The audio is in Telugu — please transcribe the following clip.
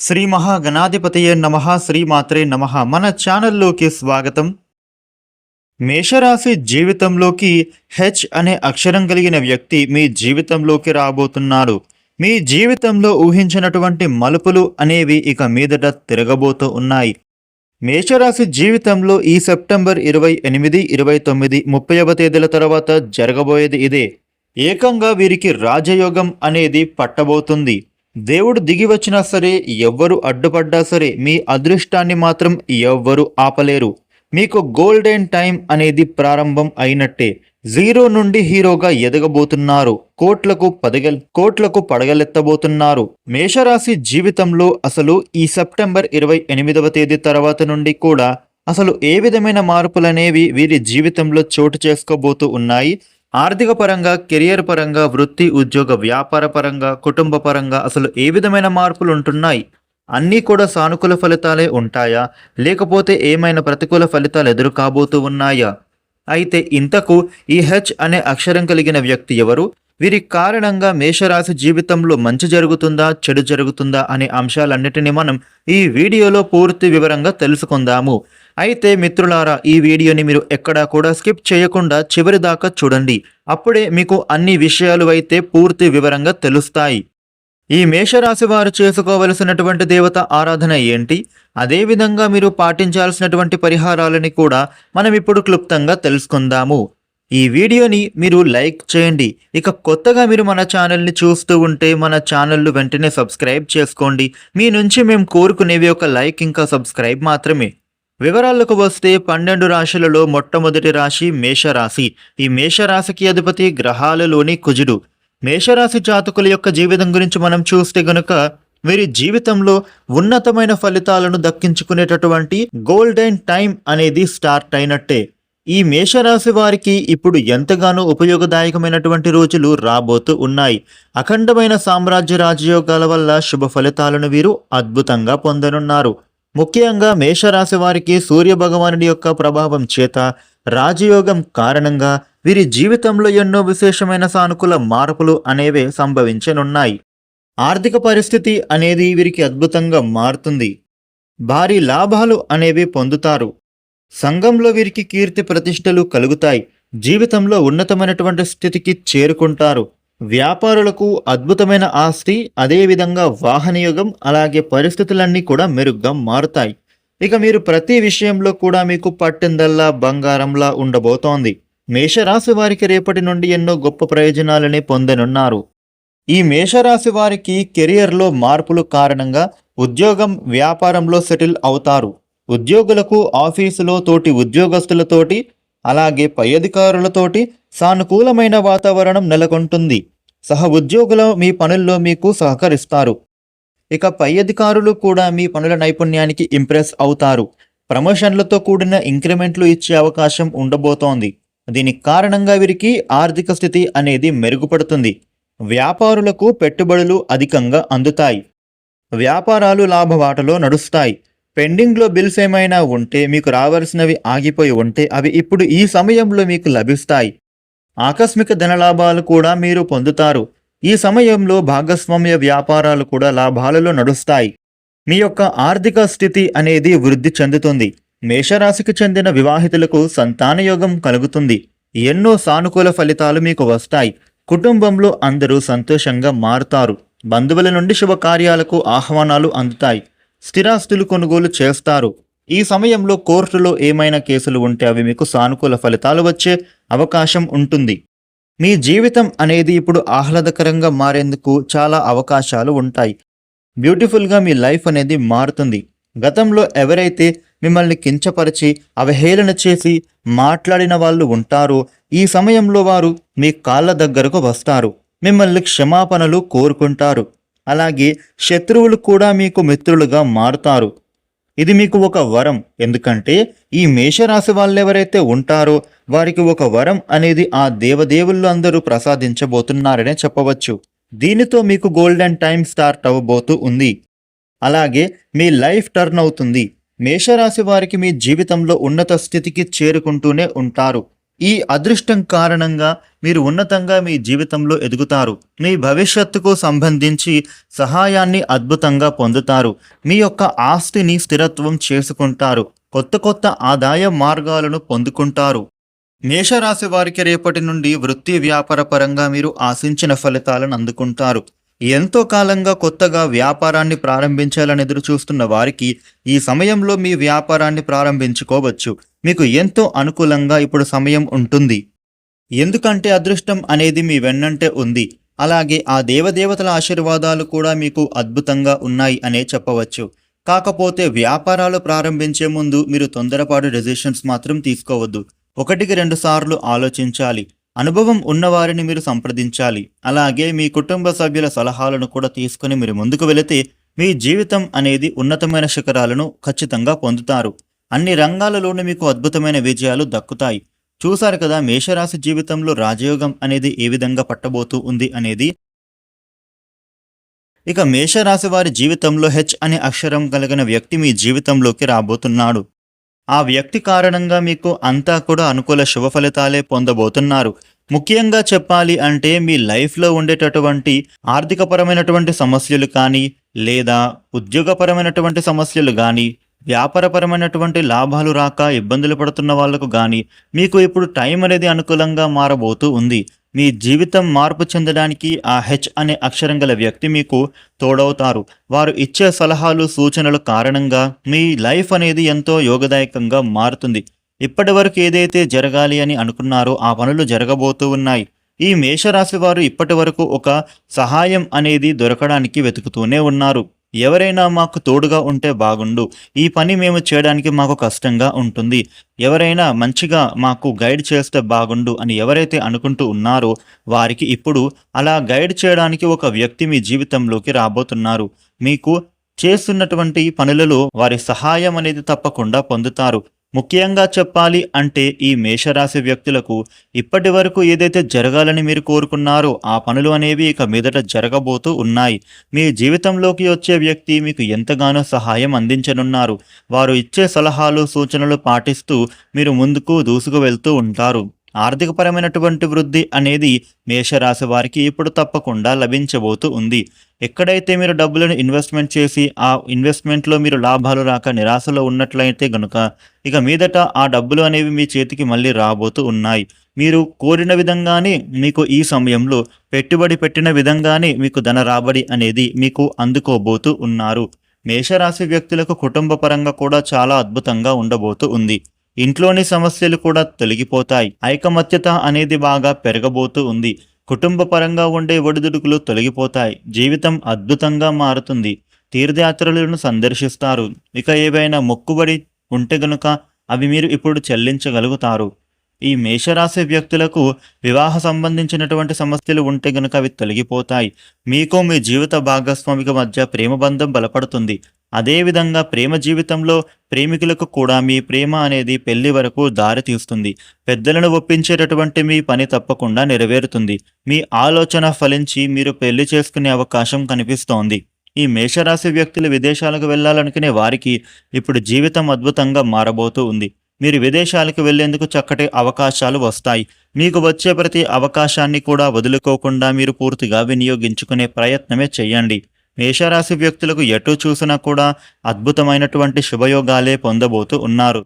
శ్రీ మహాగణాధిపతయే నమ శ్రీమాత్రే నమ. మన ఛానల్లోకి స్వాగతం. మేషరాశి జీవితంలోకి హెచ్ అనే అక్షరం కలిగిన వ్యక్తి మీ జీవితంలోకి రాబోతున్నారు మీ జీవితంలో ఊహించినటువంటి మలుపులు అనేవి ఇక మీదట తిరగబోతూ ఉన్నాయి. మేషరాశి జీవితంలో ఈ సెప్టెంబర్ ఇరవై ఎనిమిది ఇరవై తొమ్మిది ముప్పైవ తేదీల తర్వాత జరగబోయేది ఇదే. ఏకంగా వీరికి రాజయోగం అనేది పట్టబోతుంది. దేవుడు దిగి వచ్చినా సరే ఎవ్వరు అడ్డుపడ్డా సరే మీ అదృష్టాన్ని మాత్రం ఎవ్వరు ఆపలేరు. మీకు గోల్డెన్ టైం అనేది ప్రారంభం అయినట్టే. జీరో నుండి హీరోగా ఎదగబోతున్నారు. కోట్లకు పదగల్ కోట్లకు పడగలెత్తబోతున్నారు. మేషరాశి జీవితంలో అసలు ఈ సెప్టెంబర్ ఇరవై ఎనిమిదవ తేదీ తర్వాత నుండి కూడా అసలు ఏ విధమైన మార్పులనేవి వీరి జీవితంలో చోటు చేసుకోబోతూ ఉన్నాయి? ఆర్థిక పరంగా కెరియర్ పరంగా వృత్తి ఉద్యోగ వ్యాపార పరంగా కుటుంబ పరంగా అసలు ఏ విధమైన మార్పులు ఉంటున్నాయి? అన్నీ కూడా సానుకూల ఫలితాలే ఉంటాయా? లేకపోతే ఏమైనా ప్రతికూల ఫలితాలు ఎదురు కాబోతూ ఉన్నాయా? అయితే ఇంతకు ఈ హెచ్ అనే అక్షరం కలిగిన వ్యక్తి ఎవరు? వీరి కారణంగా మేషరాశి జీవితంలో మంచి జరుగుతుందా చెడు జరుగుతుందా అనే అంశాలన్నిటిని మనం ఈ వీడియోలో పూర్తి వివరంగా తెలుసుకుందాము. అయితే మిత్రులారా ఈ వీడియోని మీరు ఎక్కడా కూడా స్కిప్ చేయకుండా చివరి దాకా చూడండి. అప్పుడే మీకు అన్ని విషయాలు అయితే పూర్తి వివరంగా తెలుస్తాయి. ఈ మేషరాశి వారు చేసుకోవలసినటువంటి దేవత ఆరాధన ఏంటి? అదేవిధంగా మీరు పాటించాల్సినటువంటి పరిహారాలని కూడా మనం ఇప్పుడు క్లుప్తంగా తెలుసుకుందాము. ఈ వీడియోని మీరు లైక్ చేయండి. ఇక కొత్తగా మీరు మన ఛానల్ని చూస్తూ ఉంటే మన ఛానల్ను వెంటనే సబ్స్క్రైబ్ చేసుకోండి. మీ నుంచి మేము కోరుకునేవి ఒక లైక్ ఇంకా సబ్స్క్రైబ్ మాత్రమే. వివరాలకు వస్తే పన్నెండు రాశులలో మొట్టమొదటి రాశి మేషరాశి. ఈ మేషరాశికి అధిపతి గ్రహాలలోని కుజుడు. మేషరాశి జాతకుల యొక్క జీవితం గురించి మనం చూస్తే గనుక వీరి జీవితంలో ఉన్నతమైన ఫలితాలను దక్కించుకునేటటువంటి గోల్డెన్ టైం అనేది స్టార్ట్ అయినట్టే. ఈ మేషరాశి వారికి ఇప్పుడు ఎంతగానో ఉపయోగదాయకమైనటువంటి రోజులు రాబోతూ ఉన్నాయి. అఖండమైన సామ్రాజ్య రాజయోగాల వల్ల శుభ ఫలితాలను వీరు అద్భుతంగా పొందనున్నారు. ముఖ్యంగా మేషరాశి వారికి సూర్య భగవానుడి యొక్క ప్రభావం చేత రాజయోగం కారణంగా వీరి జీవితంలో ఎన్నో విశేషమైన సానుకూల మార్పులు అనేవి సంభవించనున్నాయి. ఆర్థిక పరిస్థితి అనేది వీరికి అద్భుతంగా మారుతుంది. భారీ లాభాలు అనేవి పొందుతారు. సంఘంలో వీరికి కీర్తి ప్రతిష్టలు కలుగుతాయి. జీవితంలో ఉన్నతమైనటువంటి స్థితికి చేరుకుంటారు. వ్యాపారులకు అద్భుతమైన ఆస్తి అదేవిధంగా వాహనయోగం అలాగే పరిస్థితులన్నీ కూడా మెరుగ్గా మారుతాయి. ఇక మీరు ప్రతి విషయంలో కూడా మీకు పట్టిందల్లా బంగారంలా ఉండబోతోంది. మేషరాశి వారికి రేపటి నుండి ఎన్నో గొప్ప ప్రయోజనాలని పొందనున్నారు. ఈ మేషరాశి వారికి కెరియర్లో మార్పులు కారణంగా ఉద్యోగం వ్యాపారంలో సెటిల్ అవుతారు. ఉద్యోగులకు ఆఫీసులో తోటి ఉద్యోగస్తులతోటి అలాగే పై అధికారులతోటి సానుకూలమైన వాతావరణం నెలకొంటుంది. సహ ఉద్యోగులు మీ పనుల్లో మీకు సహకరిస్తారు. ఇక పై అధికారులు కూడా మీ పనుల నైపుణ్యానికి ఇంప్రెస్ అవుతారు. ప్రమోషన్లతో కూడిన ఇంక్రిమెంట్లు ఇచ్చే అవకాశం ఉండబోతోంది. దీనికి కారణంగా వీరికి ఆర్థిక స్థితి అనేది మెరుగుపడుతుంది. వ్యాపారులకు పెట్టుబడులు అధికంగా అందుతాయి. వ్యాపారాలు లాభవాటలో నడుస్తాయి. పెండింగ్లో బిల్స్ ఏమైనా ఉంటే మీకు రావాల్సినవి ఆగిపోయి ఉంటే అవి ఇప్పుడు ఈ సమయంలో మీకు లభిస్తాయి. ఆకస్మిక ధనలాభాలు కూడా మీరు పొందుతారు. ఈ సమయంలో భాగస్వామ్య వ్యాపారాలు కూడా లాభాలలో నడుస్తాయి. మీ యొక్క ఆర్థిక స్థితి అనేది వృద్ధి చెందుతుంది. మేషరాశికి చెందిన వివాహితులకు సంతానయోగం కలుగుతుంది. ఎన్నో సానుకూల ఫలితాలు మీకు వస్తాయి. కుటుంబంలో అందరూ సంతోషంగా మారుతారు. బంధువుల నుండి శుభకార్యాలకు ఆహ్వానాలు అందుతాయి. స్థిరాస్తులు కొనుగోలు చేస్తారు. ఈ సమయంలో కోర్టులో ఏమైనా కేసులు ఉంటే అవి మీకు సానుకూల ఫలితాలు వచ్చే అవకాశం ఉంటుంది. మీ జీవితం అనేది ఇప్పుడు ఆహ్లాదకరంగా మారేందుకు చాలా అవకాశాలు ఉంటాయి. బ్యూటిఫుల్గా మీ లైఫ్ అనేది మారుతుంది. గతంలో ఎవరైతే మిమ్మల్ని కించపరిచి అవహేళన చేసి మాట్లాడిన వాళ్ళు ఉంటారో ఈ సమయంలో వారు మీ కాళ్ళ దగ్గరకు వస్తారు. మిమ్మల్ని క్షమాపణలు కోరుకుంటారు. అలాగే శత్రువులు కూడా మీకు మిత్రులుగా మారుతారు. ఇది మీకు ఒక వరం. ఎందుకంటే ఈ మేషరాశి వాళ్ళెవరైతే ఉంటారో వారికి ఒక వరం అనేది ఆ దేవదేవుళ్ళు అందరూ ప్రసాదించబోతున్నారనే చెప్పవచ్చు. దీనితో మీకు గోల్డెన్ టైం స్టార్ట్ అవ్వబోతూ ఉంది. అలాగే మీ లైఫ్ టర్న్ అవుతుంది. మేషరాశి వారికి మీ జీవితంలో ఉన్నత స్థితికి చేరుకుంటూనే ఉంటారు. ఈ అదృష్టం కారణంగా మీరు ఉన్నతంగా మీ జీవితంలో ఎదుగుతారు. మీ భవిష్యత్తుకు సంబంధించి సహాయాన్ని అద్భుతంగా పొందుతారు. మీ యొక్క ఆస్తిని స్థిరత్వం చేసుకుంటారు. కొత్త కొత్త ఆదాయ మార్గాలను పొందుకుంటారు. మేషరాశి వారికి రేపటి నుండి వృత్తి వ్యాపార పరంగా మీరు ఆశించిన ఫలితాలను అందుకుంటారు. ఎంతో కాలంగా కొత్తగా వ్యాపారాన్ని ప్రారంభించాలని ఎదురు చూస్తున్న వారికి ఈ సమయంలో మీ వ్యాపారాన్ని ప్రారంభించుకోవచ్చు. మీకు ఎంతో అనుకూలంగా ఇప్పుడు సమయం ఉంటుంది. ఎందుకంటే అదృష్టం అనేది మీ వెన్నంటే ఉంది. అలాగే ఆ దేవదేవతల ఆశీర్వాదాలు కూడా మీకు అద్భుతంగా ఉన్నాయి అనే చెప్పవచ్చు. కాకపోతే వ్యాపారాలు ప్రారంభించే ముందు మీరు తొందరపాటు డెసిషన్స్ మాత్రం తీసుకోవద్దు. ఒకటికి రెండు సార్లు ఆలోచించాలి. అనుభవం ఉన్నవారిని మీరు సంప్రదించాలి. అలాగే మీ కుటుంబ సభ్యుల సలహాలను కూడా తీసుకుని మీరు ముందుకు వెళితే మీ జీవితం అనేది ఉన్నతమైన శిఖరాలను ఖచ్చితంగా పొందుతారు. అన్ని రంగాలలోనూ మీకు అద్భుతమైన విజయాలు దక్కుతాయి. చూశారు కదా మేషరాశి జీవితంలో రాజయోగం అనేది ఏ విధంగా పట్టబోతూ ఉంది అనేది? ఇక మేషరాశి వారి జీవితంలో హెచ్ అనే అక్షరం కలిగిన వ్యక్తి మీ జీవితంలోకి రాబోతున్నాడు. ఆ వ్యక్తి కారణంగా మీకు అంతా కూడా అనుకూల శుభ ఫలితాలే పొందబోతున్నారు. ముఖ్యంగా చెప్పాలి అంటే మీ లైఫ్లో ఉండేటటువంటి ఆర్థికపరమైనటువంటి సమస్యలు కానీ లేదా ఉద్యోగపరమైనటువంటి సమస్యలు కానీ వ్యాపారపరమైనటువంటి లాభాలు రాక ఇబ్బందులు పడుతున్న వాళ్ళకు కానీ మీకు ఇప్పుడు టైం అనేది అనుకూలంగా మారబోతూ ఉంది. మీ జీవితం మార్పు చెందడానికి ఆ హెచ్ అనే అక్షరం గల వ్యక్తి మీకు తోడవుతారు. వారు ఇచ్చే సలహాలు సూచనల కారణంగా మీ లైఫ్ అనేది ఎంతో యోగదాయకంగా మారుతుంది. ఇప్పటి వరకు ఏదైతే జరగాలి అని అనుకున్నారో ఆ పనులు జరగబోతూ ఉన్నాయి. ఈ మేషరాశి వారు ఇప్పటి వరకు ఒక సహాయం అనేది దొరకడానికి వెతుకుతూనే ఉన్నారు. ఎవరైనా మాకు తోడుగా ఉంటే బాగుండు. ఈ పని మేము చేయడానికి మాకు కష్టంగా ఉంటుంది. ఎవరైనా మంచిగా మాకు గైడ్ చేస్తే బాగుండు అని ఎవరైతే అనుకుంటూ ఉన్నారో వారికి ఇప్పుడు అలా గైడ్ చేయడానికి ఒక వ్యక్తి మీ జీవితంలోకి రాబోతున్నారు. మీకు చేస్తున్నటువంటి పనులలో వారి సహాయం అనేది తప్పకుండా పొందుతారు. ముఖ్యంగా చెప్పాలి అంటే ఈ మేషరాశి వ్యక్తులకు ఇప్పటి వరకు ఏదైతే జరగాలని మీరు కోరుకున్నారో ఆ పనులు అనేవి ఇక మీదట జరగబోతూ ఉన్నాయి. మీ జీవితంలోకి వచ్చే వ్యక్తి మీకు ఎంతగానో సహాయం అందించనున్నారు. వారు ఇచ్చే సలహాలు సూచనలు పాటిస్తూ మీరు ముందుకు దూసుకు వెళ్తూ ఉంటారు. ఆర్థికపరమైనటువంటి వృద్ధి అనేది మేషరాశి వారికి ఇప్పుడు తప్పకుండా లభించబోతూ ఉంది. ఎక్కడైతే మీరు డబ్బులను ఇన్వెస్ట్మెంట్ చేసి ఆ ఇన్వెస్ట్మెంట్లో మీరు లాభాలు రాక నిరాశలో ఉన్నట్లయితే గనుక ఇక మీదట ఆ డబ్బులు అనేవి మీ చేతికి మళ్ళీ రాబోతూ ఉన్నాయి. మీరు కోరిన విధంగానే మీకు ఈ సమయంలో పెట్టుబడి పెట్టిన విధంగానే మీకు ధన రాబడి అనేది మీకు అందుకోబోతూ ఉన్నారు. మేషరాశి వ్యక్తులకు కుటుంబ పరంగా కూడా చాలా అద్భుతంగా ఉండబోతూ ఉంది. ఇంట్లోని సమస్యలు కూడా తొలగిపోతాయి. ఐకమత్యత అనేది బాగా పెరగబోతూ ఉంది. కుటుంబ పరంగా ఉండే ఒడిదుడుకులు తొలగిపోతాయి. జీవితం అద్భుతంగా మారుతుంది. తీర్థయాత్రలను సందర్శిస్తారు. ఇక ఏవైనా మొక్కుబడి ఉంటే గనుక అవి మీరు ఇప్పుడు చెల్లించగలుగుతారు. ఈ మేషరాశి వ్యక్తులకు వివాహ సంబంధించినటువంటి సమస్యలు ఉంటే గనుక అవి తొలగిపోతాయి. మీకు మీ జీవిత భాగస్వామికి మధ్య ప్రేమ బంధం బలపడుతుంది. అదేవిధంగా ప్రేమ జీవితంలో ప్రేమికులకు కూడా మీ ప్రేమ అనేది పెళ్ళి వరకు దారి తీస్తుంది పెద్దలను ఒప్పించేటటువంటి మీ పని తప్పకుండా నెరవేరుతుంది. మీ ఆలోచన ఫలించి మీరు పెళ్ళి చేసుకునే అవకాశం కనిపిస్తోంది. ఈ మేషరాశి వ్యక్తులు విదేశాలకు వెళ్ళాలనుకునే వారికి ఇప్పుడు జీవితం అద్భుతంగా మారబోతూ ఉంది. మీరు విదేశాలకు వెళ్ళేందుకు చక్కటి అవకాశాలు వస్తాయి. మీకు వచ్చే ప్రతి అవకాశాన్ని కూడా వదులుకోకుండా మీరు పూర్తిగా వినియోగించుకునే ప్రయత్నమే చేయండి. మేషరాశి వ్యక్తులకు ఎటు చూసినా కూడా అద్భుతమైనటువంటి శుభయోగాలే పొందబోతూ ఉన్నారు.